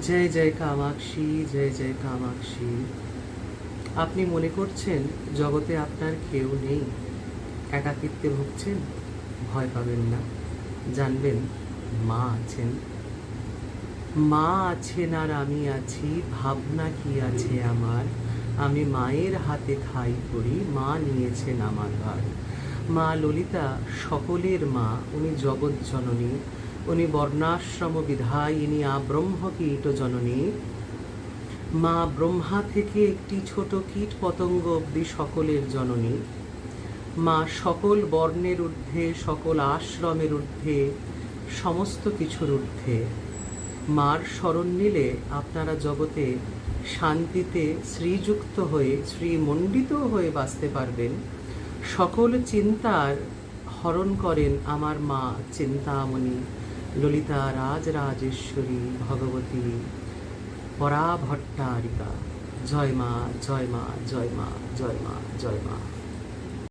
জয় জয় কামাক্ষী, জয় জয় কামাক্ষী। আপনি মনে করছেন জগতে আপনার কেউ নেই? একাকিত্বে ভুগছেন? ভয় পাবেন না। জানবেন, মা আছেন। মা আছেন আর আমি আছি, ভাবনা কি আছে আমার? আমি মায়ের হাতে খাই করি, মা নিয়েছেন আমার ভার মা ললিতা সকলের মা, উনি জগৎ জননী। উনি বর্ণাশ্রম বিধায় বিধায়িনী আব্রহ্ম কীট জননী। মা ব্রহ্মা থেকে একটি ছোট কীট পতঙ্গ অবধি সকলের জননী। মা সকল বর্ণের ঊর্ধ্বে, সকল আশ্রমের ঊর্ধ্বে, সমস্ত কিছুর ঊর্ধ্বে। মার স্মরণ নিলে আপনারা জগতে শান্তিতে শ্রীযুক্ত হয়ে, শ্রীমণ্ডিত হয়ে বাঁচতে পারবেন। সকল চিন্তার হরণ করেন আমার মা চিন্তামণি। ললিতা রাজরাজেশ্বরী ভগবতী পরাভট্টারিকা। জয় মা জয় মা জয় মা জয় মা জয় মা।